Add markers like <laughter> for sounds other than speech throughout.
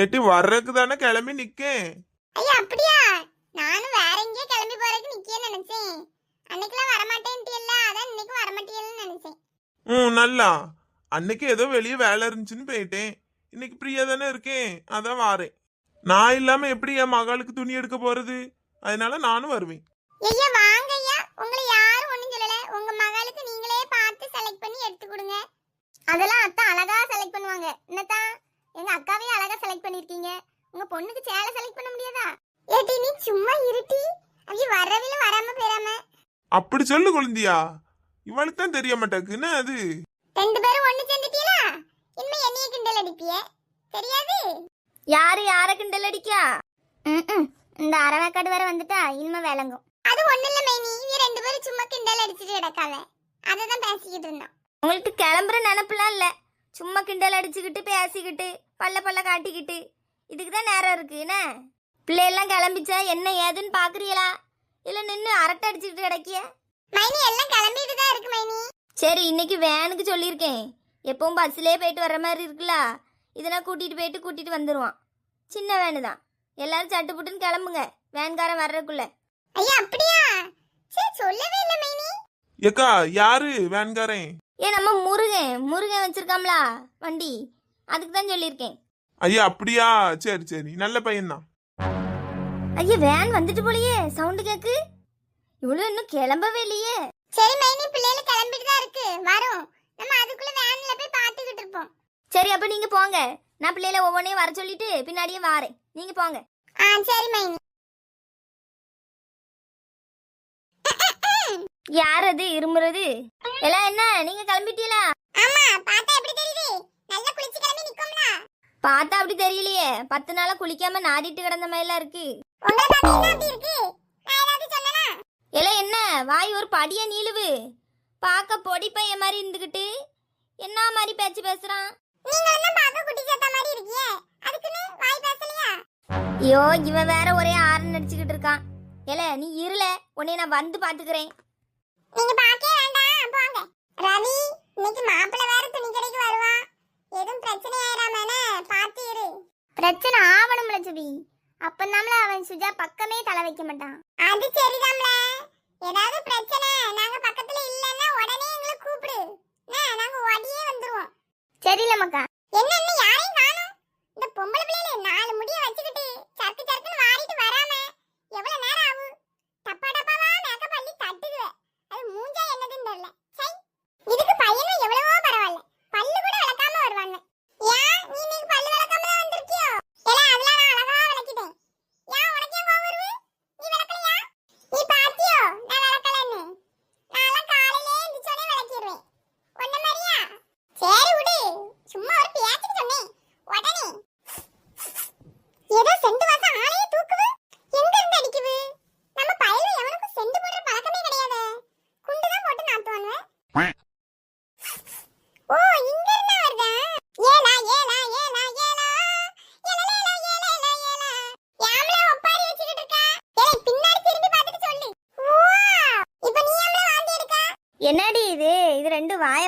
ஏட்டி வர்றதுக்கு தானே கிளம்பி நிக்கேன். ஐயா அப்படியா? நானும் வேற எங்கேயோ கிளம்பி போறதுக்கு நிக்கேன்னு நினைச்சேன். அன்னைக்கெல்லாம் வரமாட்டேன்ட்டியல்ல அதான் இன்னைக்கு வரமாட்டேன்னு நினைச்சேன். ம் நல்லா. அன்னைக்கு ஏதோ வெளியே வேலை இருந்துச்சுன்னு போயிட்டேன். இன்னைக்கு ஃப்ரீயா தானே இருக்கேன் அதான் வாரேன். நான் இல்லாம எப்படி என் மகளுக்கு துணி எடுக்க போறது? அதனால நானும் வருவேன். ஐயா வாங்க ஐயா. உங்களை யாரும் ஒண்ணும் சொல்லல. உங்க மகளுக்கு நீங்களே பார்த்து செலக்ட் பண்ணி எடுத்து கொடுங்க. அதெல்லாம் அத்தா அழகா செலக்ட் பண்ணுவாங்க. என்னத்தான் எங்க அக்காவே அழகா செலக்ட் பண்ணிருக்கீங்க. உங்க பொண்ணுக்கு சேலை செலக்ட் பண்ண முடியாதா? ஏட்டி நீ சும்மா இருட்டி. அவங்க வரவில வராம போயிராம. அப்படி சொல்லு குழந்தையா. இவளுக்கு தான் தெரிய மாட்டேக்கு என்ன அது? ரெண்டு பேரும் ஒண்ணு சேர்ந்துட்டீங்களா இனிமே என்னைய கிண்டல் அடிப்பிய? தெரியாது? யாரு யார கிண்டல் அடிக்கா? இந்த அரவேக்காடு வேற வந்துட்டா இனிமே விளங்கும். அது ஒண்ணு இல்ல மைனி. இவ ரெண்டு பேரும் சும்மா கிண்டல் அடிச்சிட்டு கிடக்காத அததான் பேசிக்கிட்டு இருந்தோம். உங்களுக்கு கிளம்புற நினப்புலாம் இல்ல. சும்மா கிண்டல் அடிச்சுக்கிட்டு பேசிக்கிட்டு பல்ல பல்ல காட்டிக்கிட்டு. இதுக்கு தான் நேரம் இருக்கு என்ன? பிள்ளையெல்லாம் கிளம்பிச்சா என்ன ஏதுன்னு பாக்குறீங்களா? இல்ல நின்று அரட்டை அடிச்சுக்கிட்டு கிடக்கிய? மைனி எல்லாம் கிளம்பிட்டு தான் இருக்கு மைனி. சரி இன்னைக்கு வேனுக்கு சொல்லியிருக்கேன். எப்பவும் பஸ்ஸிலே போயிட்டு வர்ற மாதிரி இருக்குல்ல? இதெல்லாம் கூட்டிட்டு போயிட்டு கூட்டிட்டு வந்துருவான். சின்ன வேனு தான். எல்லாரும் சட்டு புட்டுன்னு கிளம்புங்க. வேன்காரன் வர்றதுக்குள்ள. ஐயா அப்படியா? சரி சொல்லவே இல்ல மைனி. ஏக்கா யாரு வேன்காரன்? ஏன் நம்ம முருகன் முருகன் வச்சிருக்காம்ல வண்டி. அதுக்கு தான் சொல்லியிருக்கேன். ஐயா அப்படியா? சரி சரி. நல்ல பையன்தான். ஐயா வேன் வந்துட்டு போலயே சவுண்டு கேக்கு. இவ்வளவு இன்னும் கிளம்பவே இல்லையே. சரி மைனி பிள்ளைகள் கிளம்பிட்டு தான் இருக்கு. வரும். நம்ம அதுக்குள்ள வேன்ல போய் பாத்துக்கிட்டு இருப்போம். சரி அப்ப நீங்க போங்க. நான் பிள்ளைல ஒவ்வொன்றையும் வர சொல்லிட்டு பின்னாடியே வாரேன். நீங்க போங்க. ஆ சரி மைனி. யார் அது இருமுறது? எல்லாம் என்ன? நீங்க கிளம்பிட்டீங்களா? ஆமா பார்த்தா எப்படி தெரியுது? நல்லா குளிச்சு கிளம்பி நிக்கோம்ல. பார்த்தா அப்படி தெரியலையே. பத்து நாளா குளிக்காம நாடிட்டு கிடந்த மாதிரிலாம் இருக்கு. எல்லாம் என்ன வாய் ஒரு படிய நீளுவு. பார்க்க பொடி பையன் மாதிரி இருந்துகிட்டு. என்ன மாதிரி பேச்சு பேசுறான்? ஐயோ இவன் வேற ஒரே ஆரன் அடிச்சுக்கிட்டு இருக்கான். ஏல நீ இருல உன்னை நான் வந்து பாத்துக்கிறேன் நீங்க பார்க்கவே வேண்டாம் போங்க. ரவி இன்னைக்கு மாப்பிள்ளை வேற துணி கடைக்கு வருவான் எதுவும் பிரச்சனை ஆயிராமனே பாத்து இரு. பிரச்சனை ஆவணும்ல சுபி. அப்பந்தாம்ல அவன் சுஜா பக்கமே தலை வைக்க மாட்டான். அது சரிதான்ல ஏதாவது பிரச்சனை நாங்க பக்கத்துல இல்லன்னா உடனே எங்களை கூப்பிடு. என்ன, நாங்க ஓடியே வந்துருவோம். சரியில்ல மக்கா. என்ன இன்னும் யாரையும் காணோம். இந்த பொம்பளை பிள்ளைல நாலு முடிய வச்சுக்கிட்டு சர்க்கு சர்க்குன்னு வாரிட்டு வராம எவ்வளவு ஒன்றும் இல்லை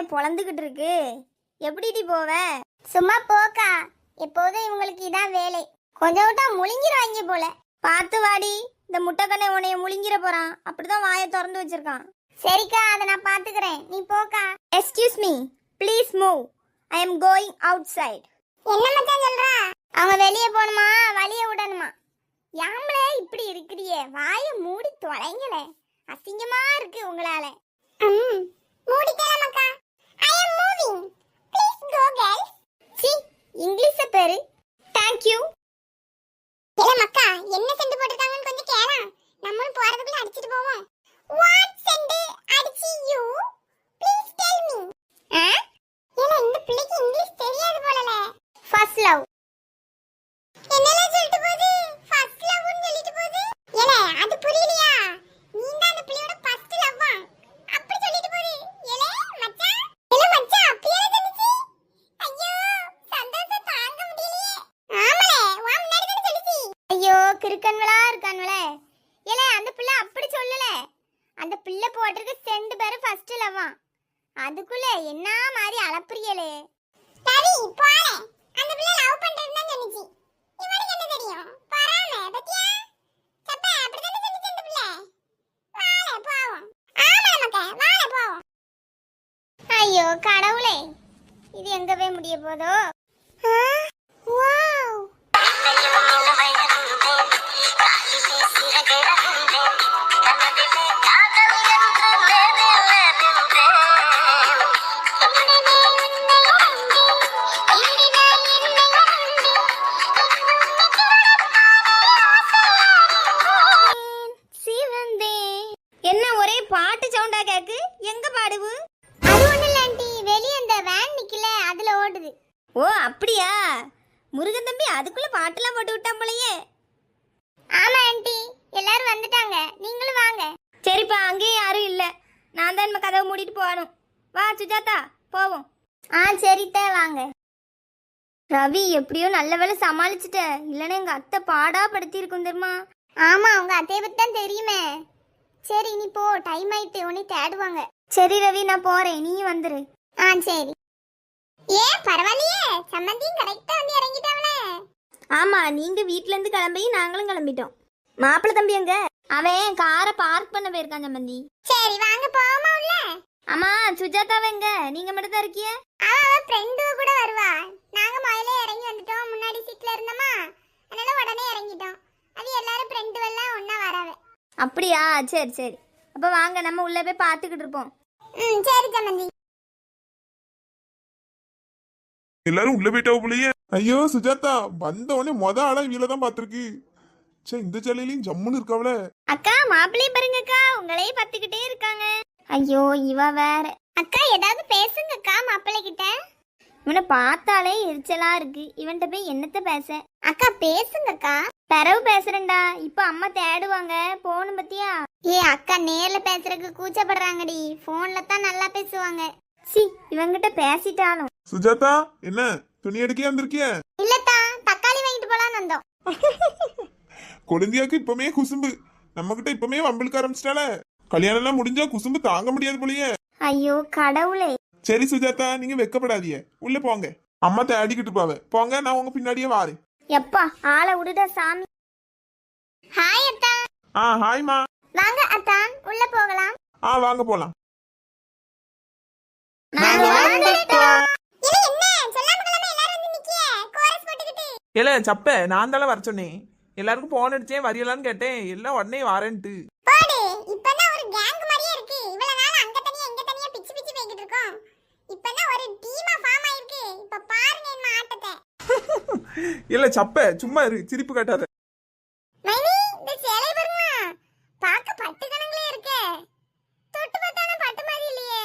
ரெண்டு இருக்கு. எப்படிடி போவ? சும்மா போக்கா. எப்போதும் இவங்களுக்கு இதான் வேலை. கொஞ்சம் விட்டா முழுங்கிடுவாங்க போல. பார்த்து வாடி. இந்த முட்டைக்கண்ணை உன்னைய முழுங்கிற போறான். அப்படிதான் வாயை திறந்து வச்சிருக்கான். சரிக்கா அதை நான் பாத்துக்கிறேன் நீ போக்கா. Excuse me please move I am going out side மச்சான் சொல்றா? அவங்க வெளியே போகணுமா வழிய விடணுமா? யாமல இப்படி இருக்கிறியே. வாயை மூடி தொலைங்களே. அசிங்கமா இருக்கு உங்களால. ம் மூடிக்கலாம் மக்கா I am moving please go girls C இங்கிலீஷ பேரு. தேங்க் யூ இல்ல மக்கா என்ன செண்டு போட்டிருக்காங்கன்னு கொஞ்சம் கேளா. நம்மளும் போறதுக்குள்ள அடிச்சிட்டு போவோம். வாட் செண்டு அடிச்சி யூ ப்ளீஸ் டெல் மீ என்ன மாதிரி அளப்புறியலே சரி போறேன் அந்த பிள்ளை லவ் பண்றதுன்னு தான் சொன்னிச்சு. இவனுக்கு என்ன தெரியும்? பராம பத்தியா? சப்ப அப்படிதானே சொன்னிச்சு அந்த பிள்ளை? வாழை போவோம். ஆமா நமக்கு வாழை போவோம். ஐயோ கடவுளே. இது எங்க போய் முடிய போதோ? சுஜாதா போவோம். ஆ சரித்தே வாங்க. ரவி எப்படியோ நல்ல வேளை சமாளிச்சுட்ட. இல்லைன்னா எங்க அத்தை பாடா படுத்தி இருக்கும் தெரியுமா? ஆமா உங்க அத்தைய பத்தி தான் தெரியுமே. சரி நீ போ டைம் ஆயிட்டு உன்னை தேடுவாங்க. சரி ரவி நான் போறேன். நீயும் வந்துரு. ஆ சரி. ஏன் பரவாயில்லையே. சம்மந்தியும் கரெக்டா வந்து இறங்கிட்டாவளே. ஆமா நீங்க வீட்ல இருந்து கிளம்பி நாங்களும் கிளம்பிட்டோம். மாப்பிள்ளை தம்பி எங்க? அவன் காரை பார்க் பண்ண போயிருக்கான் சம்பந்தி. சரி வாங்க போவோமா உள்ள? ஆமா சுஜாதாவை எங்க நீங்க மட்டும் தான் இருக்கிய அவ அவ ஃப்ரெண்டு கூட வருவா. நாங்க முதல்ல இறங்கி வந்துட்டோம். முன்னாடி சீட்ல இருந்தோமா? அதனால உடனே இறங்கிட்டோம். அது எல்லாரும் ஃப்ரெண்டு எல்லாம் ஒண்ணா வரவே. அப்படியா? சரி சரி. அப்ப வாங்க நம்ம உள்ள போய் பார்த்துக்கிட்டு இருப்போம். ம் சரி சம்மந்தி. எல்லாரும் உள்ள போயிட்டா போலயே. ஐயோ சுஜாதா வந்த உடனே மொத ஆளா இவள தான் பாத்திருக்கு சே இந்த ஜல்லிலையும் ஜம்முன்னு இருக்காவல அக்கா மாப்பிள்ளைய பாருங்கக்கா. உங்களையே பார்த்துக்கிட்டே இருக்காங்க. ஐயோ இவ வேற. அக்கா ஏதாவது பேசுங்கக்கா மாப்பிள்ளை கிட்ட இவனை பார்த்தாலே எரிச்சலா இருக்கு. இவன்கிட்ட போய் என்னத்த பேச? அக்கா பேசுங்கக்கா. பிறவு பேசுறேன்டா. இப்ப அம்மா தேடுவாங்க. போகணும் பத்தியா? ஏ அக்கா நேர்ல பேசுறதுக்கு கூச்சப்படுறாங்கடி. போன்ல தான் நல்லா பேசுவாங்க. சி இவங்கிட்ட பேசிட்டாலும். சுஜாதா என்ன? துணி எடுக்கே வந்திருக்கிய? இல்லத்தா தக்காளி வாங்கிட்டு போலான்னு வந்தோம். <laughs> கொழுந்தியாக்கு இப்பமே குசும்பு. நம்ம கிட்ட இப்பமே வம்பிழுக்க ஆரம்பிச்சிட்டால கல்யாணம் எல்லாம் முடிஞ்சா குசும்பு தாங்க முடியாது போலயே. ஐயோ கடவுளே. சரி சுஜாதா நீங்க வெக்கப்படாதீங்க. உள்ள போங்க. அம்மா தேடிக்கிட்டு போவ போங்க நான் உங்க பின்னாடியே வாரேன். எப்பா ஆளை விடுடா சாமி. ஹாய் அத்தா. ஆ ஹாய்மா வாங்க அத்தான் உள்ள போகலாம். ஆ வாங்க போலாம். நாங்க வந்துட்டோம் இது என்ன? சொல்லாம கொள்ளாம எல்லாரும் வந்து நிக்கிய? கோரஸ் போட்டுக்கிட்டு. இல்ல சப்ப நான் தானே வர சொன்னேன். எல்லாருக்கும் போன் அடிச்சேன் வரியலான்னு கேட்டேன். எல்லாம் உடனே வரேன்ட்டு போடு இப்பதான் ஒரு கேங் மாதிரியே இருக்கு இவ்வளவு நாள் அங்க தனியா இங்க தனியா பிச்சு பிச்சு போய்கிட்டு இருக்கோம் இப்பதான் ஒரு டீமா ஃபார்ம் ஆயிருக்கு. இப்ப பாருங்க என்ன ஆட்டத்தை இல்ல சப்ப சும்மா இரு சிரிப்பு காட்டாத. மைனி இந்த சேலை பாருங்க. பார்க்க பட்டு கணங்களே இருக்கே. தொட்டு பார்த்தாலும் பட்டு மாதிரி இல்லையே.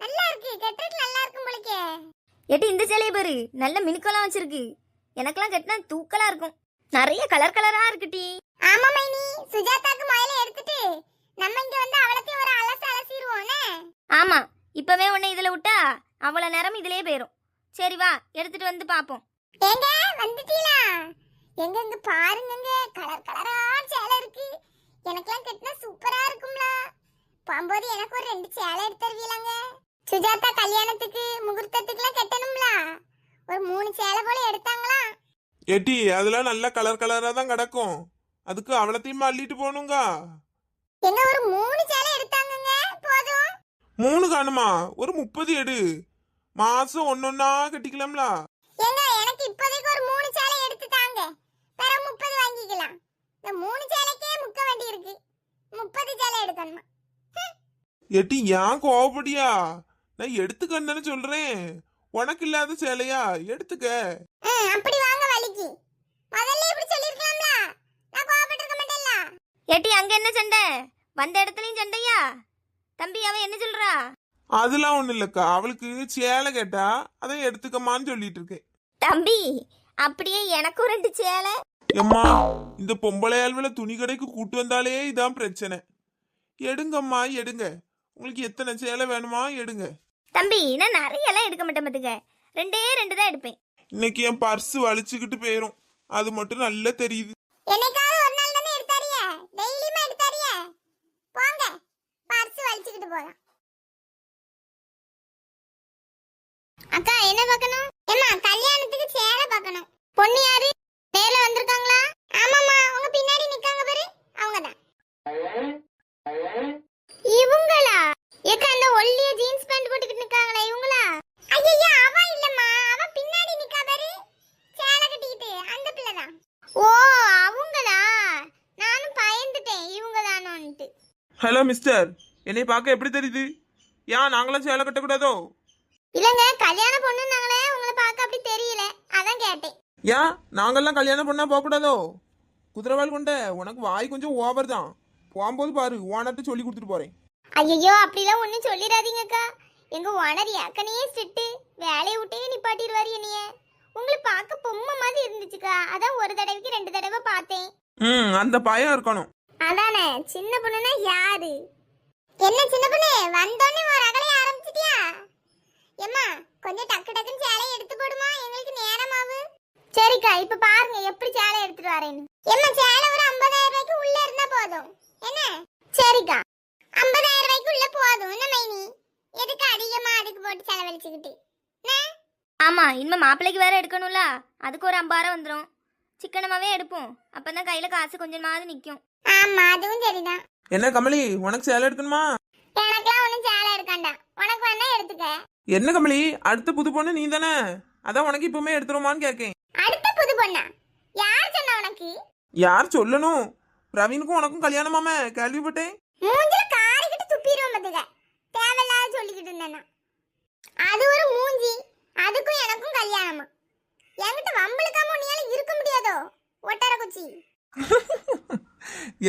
நல்லா இருக்கு. கட்டுறதுக்கு நல்லா இருக்கும் போலக்கே. எட்டி இந்த சிலையை பாரு. நல்ல மினுக்கெல்லாம் வச்சிருக்கு. எனக்கெல்லாம் கட்டினா தூக்கலா இருக்கும். நிறைய கலர் கலரா இருக்குடி ஆமா மைனி. சுஜாதாக்கு முதல்ல எடுத்துட்டு நம்ம இங்க வந்து அவளத்தையும் ஒரு அலசு அலசிடுவோம்னே ஆமா. இப்பவே உன்னை இதுல விட்டா அவ்வளவு நேரம் இதுலயே போயிரும். சரி வா எடுத்துட்டு வந்து பாப்போம். ஏங்க வந்துட்டீங்களா? எங்க இங்க பாருங்கங்க கலர் கலரா சேலை இருக்கு. எனக்கெல்லாம் கட்டினா சூப்பரா இருக்கும்ல. போகும்போது எனக்கு ஒரு ரெண்டு சேலை எடுத்து தருவீங்களாங்க? சுஜாதா கல்யாணத்துக்கு முகூர்த்தத்துக்குலாம் கட்டணும்ல? ஒரு மூணு சேலை போல எடுத்தாங்களா? ஏட்டி அதெல்லாம் நல்ல கலர் கலரா தான் கிடக்கும். அதுக்கு அவளத்தையும் அள்ளிட்டு போகணுங்க. எங்க ஒரு மூணு சேலை எடுத்தாங்கங்க போதும். மூணு காணுமா? ஒரு முப்பது எடு. மாசம் ஒன்னொன்னா கட்டிக்கலாம்ல. ஏங்க எனக்கு இப்போதைக்கு ஒரு மூணு சேலை எடுத்து தாங்க. வேற முப்பது வாங்கிக்கலாம். இந்த மூணு சேலைக்கே முக்க வேண்டி இருக்கு. முப்பது சேலை எடுக்கணுமா? ஏட்டி ஏன் கோவப்படியா? நான் எடுத்துக்கன்னு சொல்றேன். உனக்கு இல்லாத சேலையா? எடுத்துக்க. ம், அப்படி வாங்க வலிக்கு. முதல்ல இப்படி சொல்லிருக்கலாம்ல. நான் கோவப்பட்டிருக்க மாட்டேன்ல. ஏட்டி அங்க என்ன சண்டை? வந்த இடத்துலயும் சண்டையா? தம்பி அவன் என்ன சொல்றா? அதெல்லாம் ஒண்ணு இல்லக்கா. அவளுக்கு சேலை கேட்டா அதை எடுத்துக்கமான்னு சொல்லிட்டு இருக்கேன். தம்பி அப்படியே எனக்கும் ரெண்டு சேலை. எம்மா இந்த பொம்பளை ஆள்வில துணி கடைக்கு கூட்டு வந்தாலே இதான் பிரச்சனை. எடுங்கம்மா எடுங்க. உங்களுக்கு எத்தனை சேலை வேணுமா எடுங்க. தம்பி நான் நிறைய எல்லாம் எடுக்க மாட்டேன் பாத்துக்க. ரெண்டே ரெண்டு தான் எடுப்பேன். இன்னைக்கு என் பர்ஸ் வலிச்சுக்கிட்டு போயிரும். அது மட்டும் நல்லா தெரியுது. என்னைக்காவது ஒரு நாள் தானே எடுத்தாரிய? டெய்லியுமே எடுத்தாரிய? போங்க. பர்ஸ் வலிச்சுக்கிட்டு போலாம் அக்கா என்ன பார்க்கணும்? ஏமா கல்யாணத்துக்கு சேலை பார்க்கணும். பொண்ணு யாரு? நேர்ல வந்திருக்காங்களா? ஆமாமா உங்க பின்னாடி நிக்காங்க பாரு. அவங்கதான். இவங்களா? ஏக்கா அந்த ஒல்லிய ஜீன்ஸ் பேண்ட் போட்டுக்கிட்டு நிக்காங்களா இவங்களா? ஐயா அவ இல்லம்மா. அவ பின்னாடி நிக்கா பாரு. சேலை கட்டிக்கிட்டு அந்த பிள்ளைதான். ஓ அவங்களா? நானும் பயந்துட்டேன். இவங்க தானோன்ட்டு ஹலோ மிஸ்டர் என்னை பார்க்க எப்படி தெரியுது? ஏன் நாங்களாம் சேலை கட்டக்கூடாதோ? இல்லங்க கல்யாண பொண்ணுனாங்களே உங்களை பார்க்க அப்படி தெரியல. அதான் கேட்டேன். ஏன் நாங்கெல்லாம் கல்யாணம் பண்ணா போகக்கூடாதோ? குதிரவாள் கொண்ட உனக்கு வாய் கொஞ்சம் ஓவர் தான். போகும்போது பாரு ஓனர்ட்டு சொல்லி கொடுத்துட்டு போறேன். ஐயோ அப்படிலாம் ஒன்றும் சொல்லிடாதீங்கக்கா எங்க ஓனர் ஏற்கனவே ஸ்ட்ரிக்ட்டு வேலையை விட்டே நிப்பாட்டிடுவாரு என்னைய. உங்களை பார்க்க பொம்மை மாதிரி இருந்துச்சுக்கா. அதான் ஒரு தடவைக்கு ரெண்டு தடவை பார்த்தேன். ம் அந்த பயம் இருக்கணும். அதானே சின்ன பொண்ணுனா யாரு? என்ன சின்ன பொண்ணு? வந்தோடனே ஒரு அகலைய ஆரம்பிச்சிட்டியா? எம்மா கொஞ்சம் டக்கு டக்குன்னு சேலையை எடுத்து போடுமா? எங்களுக்கு நேரமாவு. சரிக்கா இப்ப பாருங்க எப்படி சேலை எடுத்துட்டு வரேன்னு. எம்மா சேலை ஒரு ஐம்பதாயிரம் ரூபாய்க்கு உள்ள இருந்தா போதும். என்ன? சரிக்கா. ஐம்பதாயிரம் ரூபாய்க்கு உள்ள போதும். என்ன மைனி? எதுக்கு அதிகமா அதுக்கு போட்டு செலவழிச்சுக்கிட்டு? ஆமா இனிமே மாப்பிள்ளைக்கு வேற எடுக்கணும்ல. அதுக்கு ஒரு ஐம்பதாயிரம் வந்துடும் சிக்கனமாவே எடுப்போம். அப்பதான் கையில காசு கொஞ்சமாவது நிக்கும். ஆமா அதுவும் சரிதான். என்ன கமலி உனக்கு சேலை எடுக்கணுமா? எனக்கெல்லாம் ஒண்ணும் சேலை எடுக்காண்டா. உனக்கு வேணா எடுத்துக்க. என்ன கமலி அடுத்த புது பொண்ணு நீ தானே அதான் உனக்கு இப்பவுமே எடுத்துருமான்னு கேட்கேன் அடுத்த புது பொண்ணா? யார் சொன்னா உனக்கு? யார் சொல்லணும்? பிரவீனுக்கும் உனக்கும் கல்யாணமாம கேள்விப்பட்டேன். மூஞ்சில காரிக்கிட்டு துப்பிடுவோம் பாத்துக்க. தேவையில்லாத சொல்லிக்கிட்டு இருந்தேன்னா. அது ஒரு மூஞ்சி அதுக்கும் எனக்கும் கல்யாணமா? என்கிட்ட வம்பளுக்காம உன்னையால இருக்க முடியாதோ ஒட்டர குச்சி? <laughs>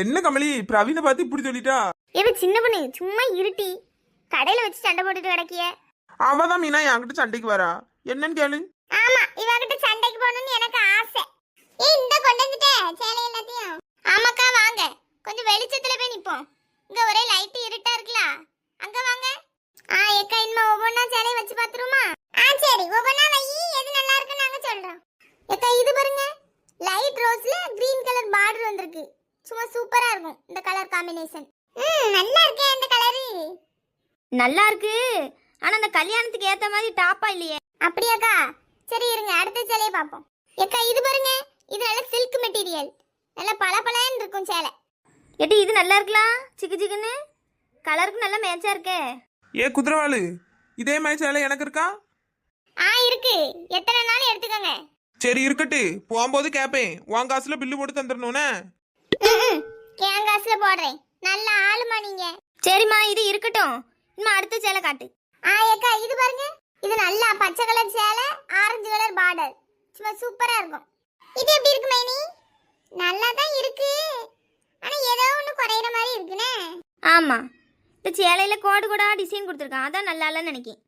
என்ன கமலி பிரவீனை பார்த்து இப்படி சொல்லிட்டா? இவ சின்ன பொண்ணு சும்மா இருட்டி. கடையில வச்சு சண்டை போட்டுட்டு கிடக்கிய. அவ தான் மீனா என்கிட்ட சண்டைக்கு வரா. என்னன்னு கேளு. ஆமா இவகிட்ட சண்டைக்கு போகணும்னு எனக்கு ஆசை. ஏய் இந்த கொண்டு வந்துட்டேன் சேலை எல்லாத்தையும். ஆமாக்கா வாங்க. கொஞ்சம் வெளிச்சத்துல போய் நிப்போம். இங்க ஒரே லைட் இருட்டா இருக்குல்ல. அங்க வாங்க. ஆ ஏக்கா இனிமே ஒவ்வொன்றா சேலையை வச்சு பாத்துருமா ஆ சரி ஒவ்வொன்றா வை. எது நல்லா இருக்குன்னு நாங்க சொல்றோம். ஏக்கா இது பாருங்க. லைட் ரோஸ்ல கிரீன் கலர் பார்டர் வந்திருக்கு. சும்மா சூப்பரா இருக்கும் இந்த கலர் காம்பினேஷன் ம் நல்லா இருக்கே இந்த கலரு நல்லா இருக்கு. ஆனா அந்த கல்யாணத்துக்கு ஏத்த மாதிரி டாப்பா இல்லையே. அப்படியாக்கா சரி இருங்க அடுத்த சேலையை பார்ப்போம். ஏக்கா இது பாருங்க இது நல்ல சில்க் மெட்டீரியல் நல்ல பளபளன்னு இருக்கும் சேலை. எட்டி இது நல்லா இருக்கலாம் சிக்கு சிக்குன்னு? கலருக்கு நல்ல மேட்சா இருக்கே. ஏ குதிரவாளு இதே மாதிரி சேலை எனக்கு இருக்கா? ஆ இருக்கு. எத்தனை நாள் எடுத்துக்கோங்க. சரி இருக்கட்டு. போகும்போது கேப்பேன். உன் காசுல பில்லு போட்டு தந்துடணும்னே. என் காசுல போடுறேன். நல்ல ஆளுமா நீங்க. சரிம்மா இது இருக்கட்டும். இன்னும் அடுத்த சேலை காட்டு. ஆ ஏக்கா இது பாருங்க. இது நல்லா பச்சை கலர் சேலை ஆரஞ்சு கலர் பார்டர் சும்மா சூப்பரா இருக்கும். இது எப்படி இருக்கு மைனி? நல்லா தான் இருக்கு. ஆனா ஏதோ ஒண்ணு குறையிற மாதிரி இருக்குனே. ஆமா. இந்த சேலையில கோடு கோடா டிசைன் கொடுத்துருக்கான். அதான் நல்லா இல்லைன்னு நினைக்கேன்.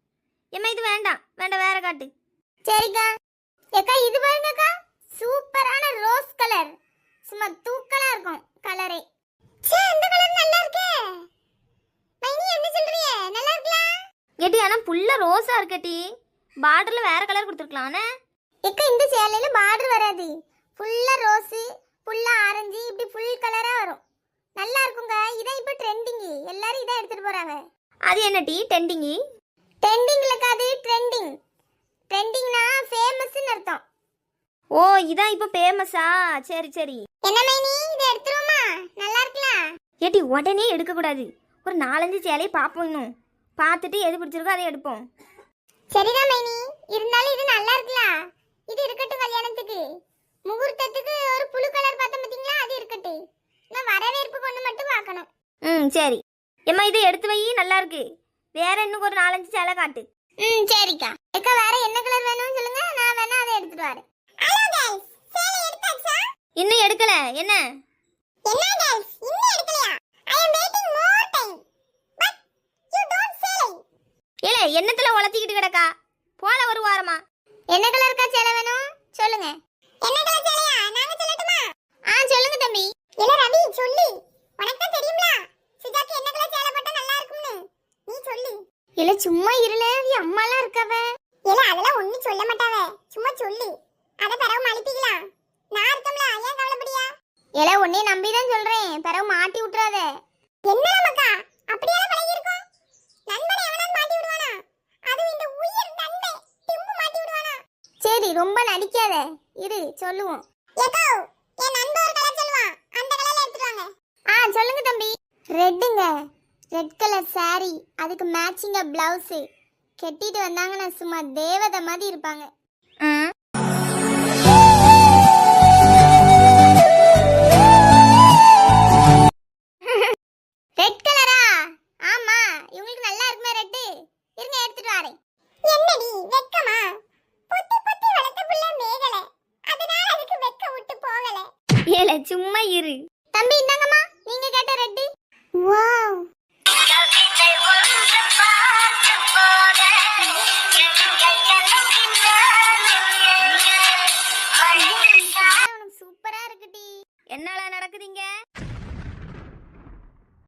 ஏம்மா இது வேண்டாம். வேண்டாம் வேற காட்டு. சரிக்கா. ஏக்கா இது பாருங்கக்கா. சூப்பரான ரோஸ் கலர் சும்மா தூக்கலா இருக்கும் கலரே. ச்சே இந்த கலர் நல்லா இருக்கே. மைனி என்ன சொல்றியே? நல்லா இருக்கலாம் ஏட்டி ஆனா புல்ல ரோஸா இருக்கட்டி பார்டர்ல வேற கலர் கொடுத்துருக்கலாம்னே எக்க இந்த சேலையில பார்டர் வராது. ஃபுல்லா ரோஸ் ஃபுல்லா ஆரஞ்சு இப்படி ஃபுல் கலரா வரும். நல்லா இருக்குங்க. இதான் இப்போ ட்ரெண்டிங் எல்லாரும் இதான் எடுத்துட்டு போறாங்க. அது என்ன டீ? ட்ரெண்டிங் ட்ரெண்டிங்ல அது ட்ரெண்டிங். ட்ரெண்டிங்னா ஃபேமஸ்னு அர்த்தம். ஓ இதான் இப்போ ஃபேமஸா சரி சரி. என்ன மைனி இதை எடுத்துருவோமா? நல்லா இருக்கலாம் ஏட்டி உடனே எடுக்கக்கூடாது. ஒரு நாலஞ்சு சேலையை பார்ப்போம் இன்னும். பார்த்துட்டு எது பிடிச்சிருக்கோ அதை எடுப்போம். சரிதான் மைனி. இருந்தாலும் இது நல்லா இருக்கலாம் இது இருக்கட்டும் கல்யாணத்துக்கு. முகூர்த்தத்துக்கு ஒரு புழு கலர் பார்த்தோம் பாத்தீங்களா? அது இருக்கட்டும். நான் வரவேற்பு கொண்டு மட்டும் பார்க்கணும். ம் சரி. ஏம்மா இதை எடுத்து வை. நல்லா இருக்கு. வேற இன்னும் ஒரு நாலஞ்சு சேலை காட்டு. ம் சரிக்கா. அக்கா வேற என்ன கலர் வேணும்னு சொல்லுங்க. நான் வேணா அதை எடுத்துட்டு வரேன். இன்னும் எடுக்கல. என்ன? என்ன கேர்ள்ஸ் இன்னும் எடுக்கலையா? I am waiting more time but you don't selling ஏலே என்னத்துல உலத்திக்கிட்டு கிடக்கா? போல ஒரு வாரமா. என்ன கலர் கா சேலை வேணும்? சொல்லுங்க. என்ன கலர் சேலையா? நாங்க சொல்லட்டுமா? ஆ சொல்லுங்க தம்பி. இல்ல ரவி சொல்லு. உனக்கு தான் தெரியும்ல. சுஜாக்கு என்ன கலர் சேலை போட்டா நல்லா இருக்கும்னு. நீ சொல்லு. இல்ல சும்மா இருல அவ அம்மாலாம் இருக்கவ. இல்ல அதெல்லாம் ஒண்ணும் சொல்ல மாட்டாவே. சும்மா சொல்லு. அத தரவும் அனுப்பிக்கலாம் நான் இருக்கம்ல ஏன் கவலைப்படியா ஏல நம்பி தான் சொல்றேன். பிறகு மாட்டி விட்டுறாத. என்ன நமக்கா அப்படியெல்லாம் பழகி இருக்கோம் நண்பனை எவனாவது மாட்டி விடுவானா? அதுவும் இந்த உயிர் டிம்பு மாட்டி விடுவானா? சரி ரொம்ப நடிக்காத. இரு சொல்லுவோம். ஏக்கோ என் நண்பன் ஒரு கலர் சொல்லுவான் அந்த கலர்ல எடுத்துட்டு வாங்க. ஆ சொல்லுங்க தம்பி. ரெட்டுங்க. ரெட் கலர் saree அதுக்கு மேட்சிங்கா பிளவுஸ் கட்டிட்டு வந்தாங்கன்னா சும்மா தேவதை மாதிரி இருப்பாங்க. ரெட் இரு.